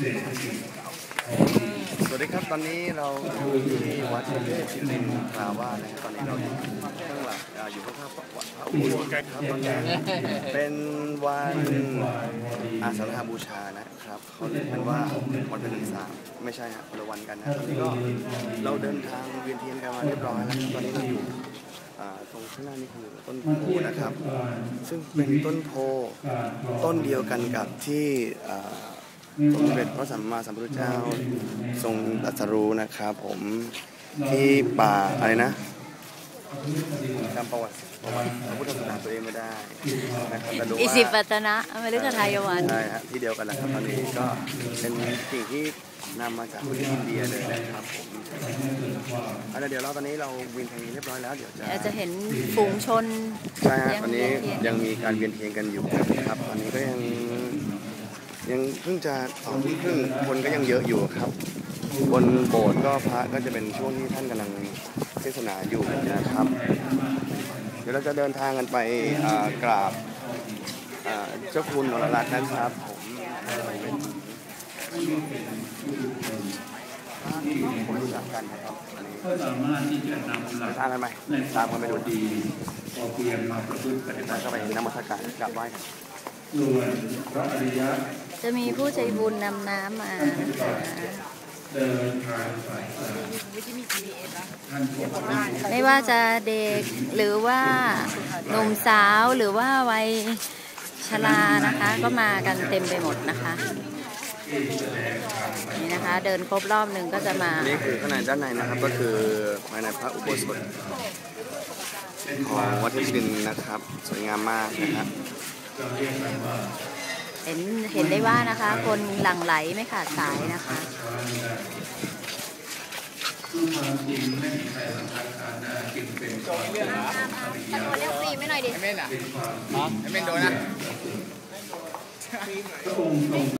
สวัสดีครับตอนนี้เราอยู่ที่วัดเทพศิรินทราวาสนะครับตอนนี้เราอยู่ข้างหลังอยู่ข้างๆวัดพระอุโบสถครับตอนนี้เป็นวันอาสาฬหบูชานะครับเขาเรียกกันว่าวันเป็นสามไม่ใช่ฮะคนละวันกันนะตอนนี้ก็เราเดินทางเวียนเทียนกันมาเรียบร้อยแล้วครับตอนนี้เราอยู่ตรงข้างหน้านี่คือต้นโพนะครับ ซึ่งเป็นต้นโพต้นเดียวกันกับที่ สมเด็จพระสัมมาสัมพุทธเจ้าทรงตรัสรู้นะครับผมที่ป่าอะไรนะจำประวัติประวัติพระพุทธศาสนาตัวเองไม่ได้นะครับแต่รู้อิสิปว่าตนะอเมริกาไทยวันใช่ฮะที่เดียวกันนะครับตอนนี้ก็เป็นสิ่งที่นำมาจากประเทศอินเดียเลยนะครับผมอันเดี๋ยวเราตอนนี้เราวินทางนี้เรียบร้อยแล้วเดี๋ยวจะเราจะเห็นฝูงชนใช่ฮะยังตอนนี้เวียนเทียนยังมีการเวียนเทียนกันอยู่นะครับตอนนี้ก็ยัง ยังเพิ่งจะสองทุ่มครึ่งคนก็ยังเยอะอยู่ครับ บนโบสถ์ก็พระก็จะเป็นช่วงที่ท่านกำลังเทศนาอยู่นะครับ เดี๋ยวเราจะเดินทางกันไปกราบเจ้าคุณนรรัตน์นะครับผมคนรู้จักกันนะครับก็สามารถที่จะนำหลักตามกันไหมตามกันไปดูดีพอเพียงมาประพฤติปฏิบัแล้วติก็ไปนมัสการกราบไหว้ส่วนพระอริยะ จะมีผู้ใจบุญนำน้ำมาเดินทางสายไม่ว่าจะเด็กหรือว่าหนุ่มสาวหรือว่าวัยชรานะคะ ก็มากันเต็มไปหมดนะคะนี่นะคะ เดินครบรอบหนึ่งก็จะมานี่คือข้างในด้านในนะครับก็คือภายในพระอุโบสถของวัดเทพศิรินนะครับ สวยงามมากนะครับ เห็นเห็นได้ว่านะคะ คนหลั่งไหลไม่ขาดสายนะคะตะโกนเรียกฟรีไม่หน่อยดิเป็นความไม่โดนนะ